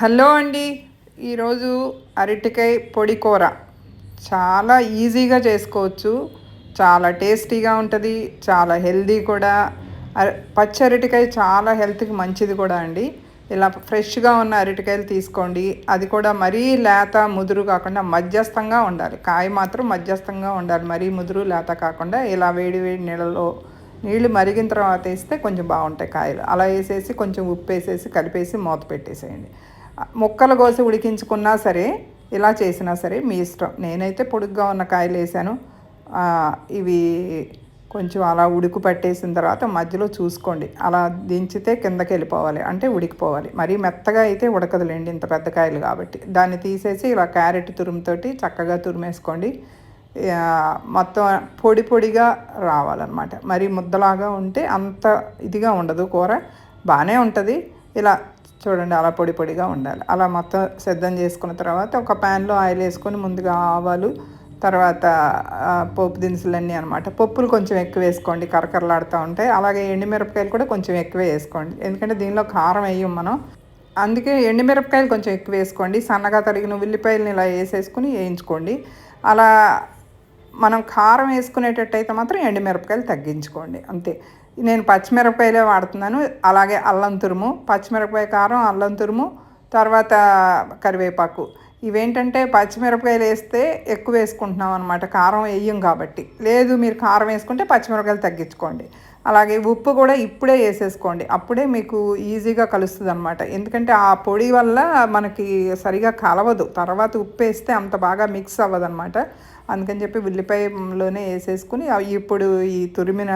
Hello అండి. ఈరోజు అరటికాయ పొడి కూర. చాలా ఈజీగా చేసుకోవచ్చు. చాలా టేస్టీగా ఉంటుంది. చాలా హెల్దీ కూడా. పచ్చి అరటికాయ చాలా హెల్త్కి మంచిది కూడా అండి. ఇలా ఫ్రెష్గా ఉన్న అరటికాయలు తీసుకోండి. అది కూడా మరీ లేత ముదురు కాకుండా మధ్యస్థంగా ఉండాలి. కాయ మాత్రం మధ్యస్థంగా ఉండాలి. మరీ ముదురు లేత కాకుండా ఇలా వేడి వేడి నీళ్ళలో నీళ్ళు మరిగిన తర్వాత వేస్తే కొంచెం బాగుంటాయి కాయలు. అలా వేసేసి కొంచెం ఉప్పు వేసేసి కలిపేసి మూత పెట్టేసేయండి. ముక్కలు కోసి ఉడికించుకున్నా సరే ఇలా చేసినా సరే మీ ఇష్టం. నేనైతే పొడుగ్గా ఉన్న కాయలు వేసాను ఇవి కొంచెం అలా ఉడుకు పట్టేసిన తర్వాత మధ్యలో చూసుకోండి. అలా దించితే కిందకి వెళ్ళిపోవాలి. అంటే ఉడికిపోవాలి. మరీ మెత్తగా అయితే ఉడకదులేండి ఇంత పెద్ద కాయలు కాబట్టి. దాన్ని తీసేసి ఇలా క్యారెట్ తురుముతోటి చక్కగా తురిమేసుకోండి. మొత్తం పొడి పొడిగా రావాలన్నమాట. మరి ముద్దలాగా ఉంటే అంత ఇదిగా ఉండదు కూర. బాగానే ఉంటుంది. ఇలా చూడండి అలా పొడి పొడిగా ఉండాలి. అలా మొత్తం సిద్ధం చేసుకున్న తర్వాత ఒక ప్యాన్లో ఆయిల్ వేసుకొని ముందుగా ఆవాలు తర్వాత పోపు దినుసులన్నీ అనమాట పప్పులు కొంచెం ఎక్కువ వేసుకోండి కరకరలాడుతూ ఉంటాయి. అలాగే ఎండుమిరపకాయలు కూడా కొంచెం ఎక్కువ వేసుకోండి. ఎందుకంటే దీనిలో కారం వేయం మనం. అందుకే ఎండుమిరపకాయలు కొంచెం ఎక్కువ వేసుకోండి. సన్నగా తరిగిన ఉల్లిపాయలని ఇలా వేసేసుకుని వేయించుకోండి. అలా మనం కారం వేసుకునేటట్టయితే మాత్రం ఎండుమిరపకాయలు తగ్గించుకోండి. అంతే. నేను పచ్చిమిరపకాయలే వాడుతున్నాను. అలాగే అల్లం తురుము పచ్చిమిరపకాయ కారం అల్లం తురుము తర్వాత కరివేపాకు. ఇవేంటంటే పచ్చిమిరపకాయలు వేస్తే ఎక్కువ వేసుకుంటున్నాం అనమాట కారం వేయం కాబట్టి. లేదు మీరు కారం వేసుకుంటే పచ్చిమిరపకాయలు తగ్గించుకోండి. అలాగే ఉప్పు కూడా ఇప్పుడే వేసేసుకోండి. అప్పుడే మీకు ఈజీగా కలుస్తుంది అనమాట ఎందుకంటే ఆ పొడి వల్ల మనకి సరిగా కలవదు. తర్వాత ఉప్పు వేస్తే అంత బాగా మిక్స్ అవ్వదు అనమాట అందుకని చెప్పి ఉల్లిపాయలోనే వేసేసుకుని అవి ఇప్పుడు ఈ తురిమిన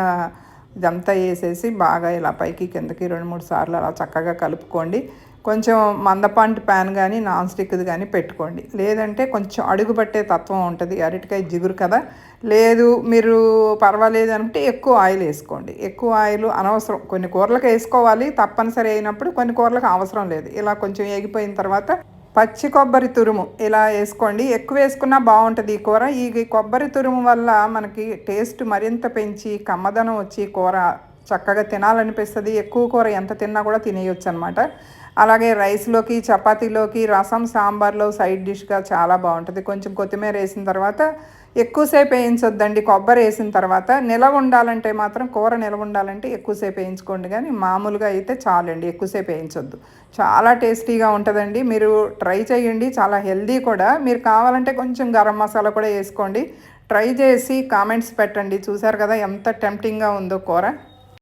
ఇదంతా వేసేసి బాగా ఇలా పైకి కిందకి రెండు మూడు సార్లు అలా చక్కగా కలుపుకోండి. కొంచెం మందపాంటి ప్యాన్ కానీ నాన్ స్టిక్ది కానీ పెట్టుకోండి. లేదంటే కొంచెం అడుగు పట్టే తత్వం ఉంటుంది. అరటికాయ జిగురు కదా. లేదు మీరు పర్వాలేదు అంటే ఎక్కువ ఆయిల్ వేసుకోండి. ఎక్కువ ఆయిల్ అనవసరం. కొన్ని కూరలకు వేసుకోవాలి. తప్పనిసరి అయినప్పుడు కొన్ని కూరలకు అవసరం లేదు. ఇలా కొంచెం ఎగిపోయిన తర్వాత పచ్చి కొబ్బరి తురుము ఇలా వేసుకోండి. ఎక్కువ వేసుకున్నా బాగుంటుంది ఈ కూర. ఈ కొబ్బరి తురుము వల్ల మనకి టేస్ట్ మరింత పెంచి కమ్మదనం వచ్చి కూర చక్కగా తినాలనిపిస్తుంది. ఎక్కువ కూర ఎంత తిన్నా కూడా తినేయొచ్చు అనమాట అలాగే రైస్లోకి చపాతీలోకి రసం సాంబార్లో సైడ్ డిష్గా చాలా బాగుంటుంది. కొంచెం కొత్తిమీర వేసిన తర్వాత ఎక్కువసేపు వేయించొద్దండి. కొబ్బరి వేసిన తర్వాత నిలవ ఉండాలంటే మాత్రం కూర నిలవ ఉండాలంటే ఎక్కువసేపు వేయించుకోండి. కానీ మామూలుగా అయితే చాలండి ఎక్కువసేపు వేయించొద్దు. చాలా టేస్టీగా ఉంటుందండి. మీరు ట్రై చేయండి. చాలా హెల్దీ కూడా. మీరు కావాలంటే కొంచెం గరం మసాలా కూడా వేసుకోండి. ట్రై చేసి కామెంట్స్ పెట్టండి. చూసారు కదా ఎంత టెంప్టింగ్గా ఉందో కూర.